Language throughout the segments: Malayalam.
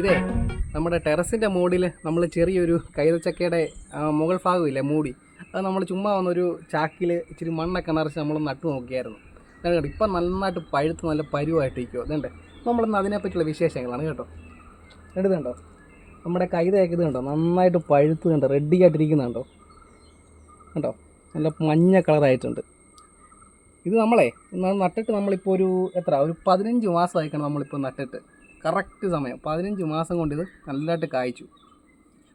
ഇതേ നമ്മുടെ ടെറസിന്റെ മോഡിൽ നമ്മൾ ചെറിയൊരു കൈതച്ചക്കയുടെ മുകൾ ഭാഗമില്ലേ മൂടി. അത് നമ്മൾ ചുമ്മാ വന്നൊരു ചാക്കിൽ ഇച്ചിരി മണ്ണൊക്കെ നിറച്ച് നമ്മൾ നട്ടു നോക്കിയായിരുന്നു. കണ്ടോ ഇപ്പം നന്നായിട്ട് പഴുത്ത് നല്ല പരുവായിട്ടിരിക്കുമോ അതുണ്ട് നമ്മളിന്ന് അതിനെപ്പറ്റിയുള്ള വിശേഷങ്ങളാണ് കേട്ടോ. എടുത്തുണ്ടോ നമ്മുടെ കൈതയൊക്കെ ഇത് കണ്ടോ നന്നായിട്ട് പഴുത്ത് കണ്ടോ റെഡി ആയിട്ടിരിക്കുന്നുണ്ടോ കണ്ടോ. നല്ല മഞ്ഞ കളറായിട്ടുണ്ട്. ഇത് നമ്മളെ നട്ടിട്ട് നമ്മളിപ്പോൾ ഒരു എത്ര ഒരു പതിനഞ്ച് മാസമായിക്കാണ് നമ്മളിപ്പോൾ നട്ടിട്ട്. കറക്റ്റ് സമയം. പതിനഞ്ച് മാസം കൊണ്ട് ഇത് നല്ലതായിട്ട് കായ്ച്ചു.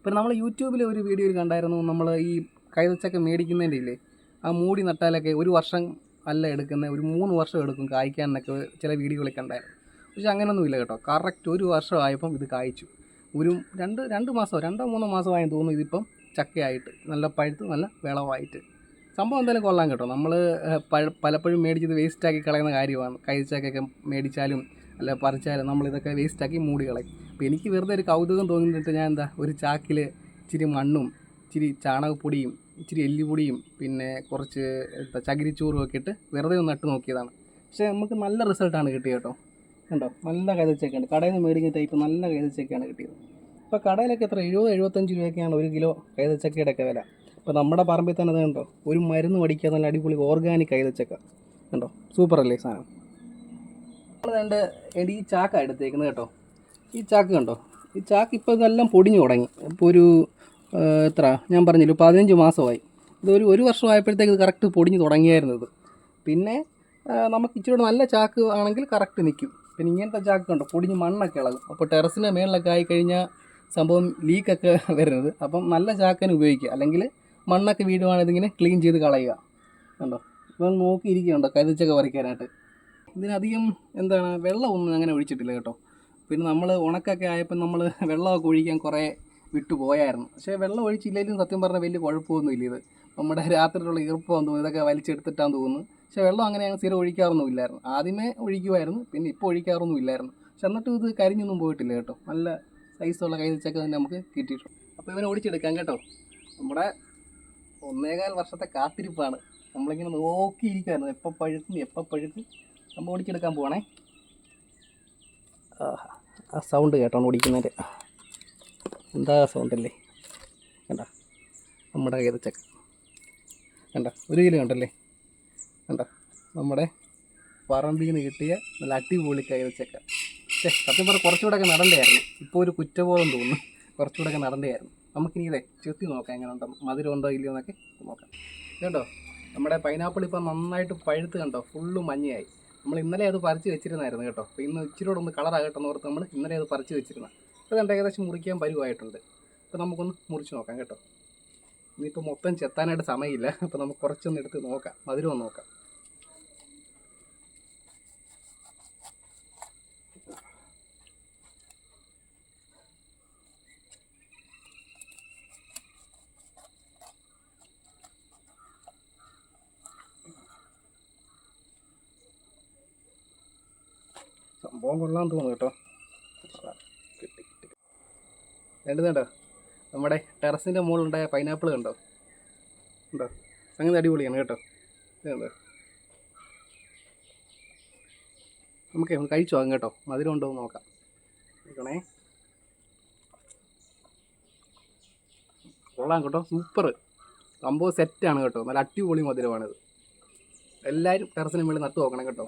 പിന്നെ നമ്മൾ യൂട്യൂബിൽ ഒരു വീഡിയോയിൽ കണ്ടായിരുന്നു നമ്മൾ ഈ കൈതച്ചക്ക മേടിക്കുന്നതിന്റെ ഇല്ലേ? ആ മൂടി നട്ടാലൊക്കെ ഒരു വർഷം അല്ല എടുക്കുന്ന ഒരു മൂന്ന് വർഷം എടുക്കും കായ്ക്കാൻ എന്നൊക്കെ ചില വീഡിയോകളൊക്കെ ഉണ്ടായിരുന്നു പക്ഷേ പക്ഷെ അങ്ങനെയൊന്നുമില്ല കേട്ടോ. കറക്റ്റ് ഒരു വർഷമായപ്പം ഇത് കായ്ച്ചു. ഒരു രണ്ട് രണ്ട് മാസമോ രണ്ടോ മൂന്നോ മാസമായെന്ന് തോന്നുന്നു ഇതിപ്പം ചക്കയായിട്ട്. നല്ല പഴുത്ത് നല്ല വിളവായിട്ട്. സംഭവം എന്തായാലും കൊള്ളാം കേട്ടോ. നമ്മൾ പലപ്പോഴും മേടിച്ചത് വേസ്റ്റാക്കി കളയുന്ന കാര്യമാണ്. കൈച്ചക്കൊക്കെ മേടിച്ചാലും അല്ല പറിച്ചാലും നമ്മളിതൊക്കെ വേസ്റ്റാക്കി മൂടി കളയും. അപ്പോൾ എനിക്ക് വെറുതെ ഒരു കൗതുകം തോന്നിയിട്ട് ഞാൻ എന്താ ഒരു ചാക്കിൽ ഇച്ചിരി മണ്ണും ഇച്ചിരി ചാണകപ്പൊടിയും ഇച്ചിരി എല്ലുപൊടിയും പിന്നെ കുറച്ച് എന്താ ചകിരിച്ചോറും ഒക്കെ ഇട്ട് വെറുതെ ഒന്ന് നട്ട് നോക്കിയതാണ്. പക്ഷേ നമുക്ക് നല്ല റിസൾട്ടാണ് കിട്ടിയത് കേട്ടോ. കണ്ടോ? നല്ല കൈതച്ചക്കയുണ്ട് കടയിൽ നിന്ന് മേടിക്കുന്ന ടൈപ്പ് നല്ല കൈതച്ചക്കയാണ് കിട്ടിയത്. ഇപ്പോൾ കടയിലൊക്കെ എത്ര? എഴുപത് എഴുപത്തഞ്ച് രൂപയൊക്കെയാണ് ഒരു കിലോ കൈതച്ചക്കയുടെ ഒക്കെ വില. അപ്പോൾ നമ്മുടെ പറമ്പിൽ തന്നെ കണ്ടോ? ഒരു മരുന്ന് അടിക്കാതെ നല്ല അടിപൊളി ഓർഗാനിക് കൈതച്ചക്ക. കണ്ടോ? സൂപ്പർ അല്ലേ സാധനം? നമ്മൾ എടി ഈ ചാക്ക എടുത്തേക്കുന്നത് കേട്ടോ. ഈ ചാക്ക് കണ്ടോ? ഈ ചാക്ക് ഇപ്പോൾ ഇതെല്ലാം പൊടിഞ്ഞു തുടങ്ങി. ഇപ്പോൾ ഒരു എത്ര? ഞാൻ പറഞ്ഞില്ല പതിനഞ്ച് മാസമായി. ഇതൊരു ഒരു വർഷമായപ്പോഴത്തേക്ക് ഇത് കറക്റ്റ് പൊടിഞ്ഞു തുടങ്ങിയായിരുന്നു ഇത്. പിന്നെ നമുക്ക് ഇച്ചിരി നല്ല ചാക്ക് ആണെങ്കിൽ കറക്റ്റ് നിൽക്കും പിന്നെ ഇങ്ങനത്തെ ചാക്ക് കണ്ടോ? പൊടിഞ്ഞ് മണ്ണൊക്കെ ഇളകും. അപ്പോൾ ടെറസിന്റെ മേളിലൊക്കെ ആയിക്കഴിഞ്ഞാൽ സംഭവം ലീക്കൊക്കെ വരുന്നത്. അപ്പം നല്ല ചാക്കന് ഉപയോഗിക്കുക. അല്ലെങ്കിൽ മണ്ണൊക്കെ വീടുവാണെങ്കിൽ ഇതിങ്ങനെ ക്ലീൻ ചെയ്ത് കളയുക. കണ്ടോ? ഇപ്പം നോക്കിയിരിക്കുന്നുണ്ടോ കരുതിച്ചൊക്കെ പറിക്കാനായിട്ട്. ഇതിനധികം എന്താണ് വെള്ളമൊന്നും അങ്ങനെ ഒഴിച്ചിട്ടില്ല കേട്ടോ. പിന്നെ നമ്മൾ ഉണക്കൊക്കെ ആയപ്പോൾ നമ്മൾ വെള്ളമൊക്കെ ഒഴിക്കാൻ കുറേ വിട്ടുപോയായിരുന്നു. പക്ഷേ വെള്ളം ഒഴിച്ചില്ലെങ്കിലും സത്യം പറഞ്ഞാൽ വലിയ കുഴപ്പമൊന്നുമില്ല ഇത്. നമ്മുടെ രാത്രിയിലുള്ള ഈർപ്പം തോന്നുന്നു ഇതൊക്കെ വലിച്ചെടുത്തിട്ടാന്ന് തോന്നുന്നു. പക്ഷേ വെള്ളം അങ്ങനെ ഞങ്ങൾ സ്ഥിരം ഒഴിക്കാറൊന്നും ഇല്ലായിരുന്നു ആദ്യമേ ഒഴിക്കുമായിരുന്നു പിന്നെ ഇപ്പോൾ ഒഴിക്കാറൊന്നും ഇല്ലായിരുന്നു പക്ഷെ എന്നിട്ടും ഇത് കരിഞ്ഞൊന്നും പോയിട്ടില്ല കേട്ടോ. നല്ല സൈസുള്ള കൈതച്ചക്ക തന്നെ നമുക്ക് കിട്ടിയിട്ടുണ്ട്. അപ്പോൾ ഇവനെ ഓടിച്ചെടുക്കാം കേട്ടോ. നമ്മുടെ ഒന്നേകാൽ വർഷത്തെ കാത്തിരിപ്പാണ്. നമ്മളിങ്ങനെ നോക്കിയിരിക്കുമായിരുന്നു എപ്പോൾ പഴുക്കും എപ്പോൾ പഴുക്കും. നമ്മൾ ഓടിച്ചെടുക്കാൻ പോവാണേ. ആ സൗണ്ട് കേട്ടോ ഓടിക്കുന്നതിന്റെ. എന്താ സൗണ്ട് അല്ലേ കണ്ട നമ്മുടെ ചെക്ക്? കണ്ട ഒരു കിലോ കണ്ടല്ലേ? കണ്ട നമ്മുടെ പറമ്പിൽ നിന്ന് കിട്ടിയ നല്ല അടിപൊളി കൈതച്ചക്ക പക്ഷേ സത്യം പറഞ്ഞാൽ കുറച്ചുകൂടെ ഒക്കെ നടണ്ടായിരുന്നു ഇപ്പോൾ ഒരു കുറ്റബോധം തോന്നുന്നു. കുറച്ചുകൂടെ ഒക്കെ നടണ്ടായിരുന്നു നമുക്കിനി ഇതേ ചെത്തി നോക്കാം എങ്ങനെ ഉണ്ടോ മധുരം ഉണ്ടോ ഇല്ലയോ എന്നൊക്കെ നോക്കാം. കേട്ടോ നമ്മുടെ പൈനാപ്പിൾ ഇപ്പം നന്നായിട്ട് പഴുത്ത് കണ്ടോ? ഫുള്ള് മഞ്ഞയായി. നമ്മൾ ഇന്നലെ അത് പറിച്ച് വെച്ചിരുന്നായിരുന്നു കേട്ടോ. അപ്പോൾ ഇന്ന് ഇച്ചിരി കൂടെ ഒന്ന് കളറാകട്ടെ എന്ന് ഓർത്ത് നമ്മൾ ഇന്നലെ അത് പറിച്ച് വെച്ചിരുന്ന അപ്പോൾ കണ്ട് ഏകദേശം മുറിക്കാൻ പരുവായിട്ടുണ്ട്. അപ്പോൾ നമുക്കൊന്ന് മുറിച്ച് നോക്കാം കേട്ടോ. ഇനിയിപ്പോൾ മൊത്തം ചെത്താനായിട്ട് സമയമില്ല. അപ്പോൾ നമുക്ക് കുറച്ചൊന്ന് എടുത്ത് നോക്കാം. മധുരം ഒന്ന് നോക്കാം. സംഭവം കൊള്ളാൻ തോന്നുന്നു കേട്ടോ. കിട്ടി കണ്ടോ നമ്മുടെ ടെറസിന്റെ മുകളിലുണ്ടായ പൈനാപ്പിൾ കണ്ടോ? ഉണ്ടോ? സംഗതി അടിപൊളിയാണ് കേട്ടോ. നമുക്ക് ഒന്ന് കഴിച്ചു വാങ്ങും കേട്ടോ. മധുരം ഉണ്ടോ എന്ന് നോക്കാം. നോക്കണേ കൊള്ളാം കേട്ടോ. സൂപ്പർ. സംഭവം സെറ്റാണ് കേട്ടോ. നല്ല അടിപൊളി മധുരമാണിത്. എല്ലാവരും ടെറസിന് മുകളിൽ നട്ടു നോക്കണം കേട്ടോ.